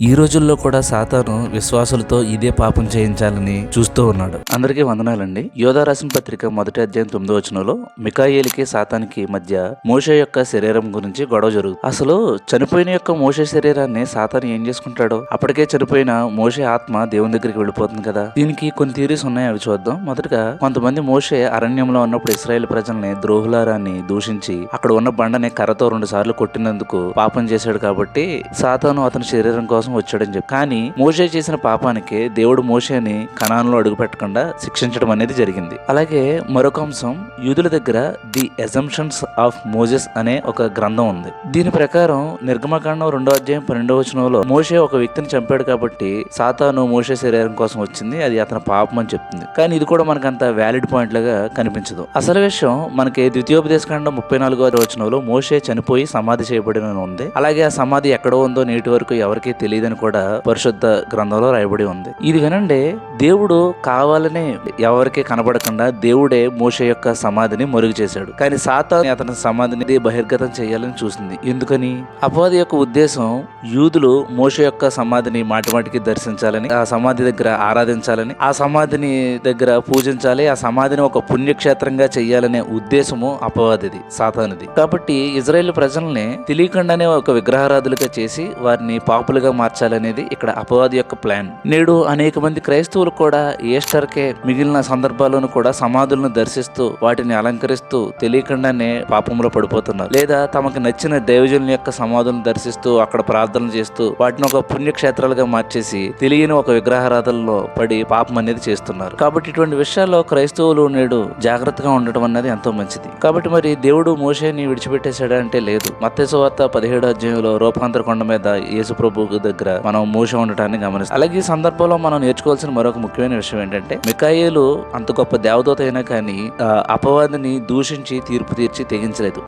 ఈ రోజుల్లో కూడా సాతాను విశ్వాసులతో ఇదే పాపం చేయించాలని చూస్తూ ఉన్నాడు. అందరికీ వందనాలండి. యోధా రాసిన పత్రిక మొదటి అధ్యాయం తొమ్మిదో వచనంలో మికాయేలికి సాతానికి మధ్య మోషే యొక్క శరీరం గురించి గొడవ జరుగుతుంది అసలు చనిపోయిన యొక్క మోషే శరీరాన్ని సాతాను ఏం చేసుకుంటాడో? అప్పటికే చనిపోయిన మోషే ఆత్మ దేవుని దగ్గరికి వెళ్ళిపోతుంది కదా? దీనికి కొన్ని థీరీస్ ఉన్నాయి అవి చూద్దాం. మొదటగా కొంతమంది మోషే అరణ్యంలో ఉన్నప్పుడు ఇస్రాయేల్ ప్రజల్ని ద్రోహులారాన్ని దూషించి అక్కడ ఉన్న బండని కర్రతో రెండు సార్లు కొట్టినందుకు పాపం చేశాడు కాబట్టి సాతాను అతని శరీరం కోసం వచ్చాడని చెప్పి. కానీ మోషే చేసిన పాపానికి దేవుడు మోషేని కణాలలో అడుగుపెట్టకుండా శిక్షించడం అనేది జరిగింది. అలాగే మరొక అంశం యూదుల దగ్గర ది ఎజంప్షన్స్ ఆఫ్ మోజెస్ అనే ఒక గ్రంథం ఉంది. దీని ప్రకారం నిర్గమకాండం రెండో అధ్యాయం పన్నెండో వచనంలో మోషే ఒక వ్యక్తిని చంపాడు కాబట్టి సాతాను మోషే శరీరం కోసం వచ్చింది అది అతని పాపం అని చెప్తుంది. కానీ ఇది కూడా మనకు అంత వ్యాలిడ్ పాయింట్ లాగా కనిపించదు. అసలు విషయం మనకి ద్వితీయోపదేశకాండం ముప్పై నాలుగో వచనంలో మోషే చనిపోయి సమాధి చేయబడిన ఉంది. అలాగే ఆ సమాధి ఎక్కడ ఉందో నేటి వరకు ఎవరికీ తెలియదు. తెలియదని కూడా పరిశుద్ధ గ్రంథంలో రాయబడి ఉంది. ఇది వినండి దేవుడు కావాలనే ఎవరికి కనబడకుండా దేవుడే మోష యొక్క సమాధిని మరుగు చేశాడు. కానీ సాతా అతని సమాధిని బహిర్గతం చేయాలని చూసింది. ఎందుకని? అపవాది యొక్క ఉద్దేశం యూదులు మోష యొక్క సమాధిని మాటిమాటికి దర్శించాలని ఆ సమాధి దగ్గర ఆరాధించాలని ఆ సమాధిని దగ్గర పూజించాలి ఆ సమాధిని ఒక పుణ్యక్షేత్రంగా చేయాలనే ఉద్దేశము అపవాదిది సాతానిది. కాబట్టి ఇజ్రాయెల్ ప్రజల్ని తెలియకుండానే ఒక విగ్రహారాధులుగా చేసి వారిని పాపులుగా మార్చాలనేది ఇక్కడ అపవాది యొక్క ప్లాన్. నేడు అనేక మంది క్రైస్తవులు కూడా ఈస్టర్కే మిగిలిన సందర్భాల్లోనూ కూడా సమాధులను దర్శిస్తూ వాటిని అలంకరిస్తూ తెలియకుండానే పాపంలో పడిపోతున్నారు. లేదా తమకు నచ్చిన దైవజనుల యొక్క సమాధులను దర్శిస్తూ అక్కడ ప్రార్థనలు చేస్తూ వాటిని ఒక పుణ్యక్షేత్రాలుగా మార్చేసి తెలియని ఒక విగ్రహారాధనలో పడి పాపం అనేది చేస్తున్నారు. కాబట్టి ఇటువంటి విషయాల్లో క్రైస్తవులు నేడు జాగ్రత్తగా ఉండటం అనేది ఎంతో మంచిది. కాబట్టి మరి దేవుడు మోషేని విడిచిపెట్టేశాడా అంటే లేదు. మత్స్య వార్త పదిహేడు అధ్యాయంలో రూపాంతర కొండ మీద యేసు ప్రభు దగ్గర మనం మూష ఉండటాన్ని గమనిస్తాం. అలాగే ఈ సందర్భంలో మనం నేర్చుకోవాల్సిన మరొక ముఖ్యమైన విషయం ఏంటంటే మికాయేలు అంత గొప్ప దేవదూత అయినా కానీ అపవాదిని దూషించి తీర్పు తీర్చి తెగించలేదు.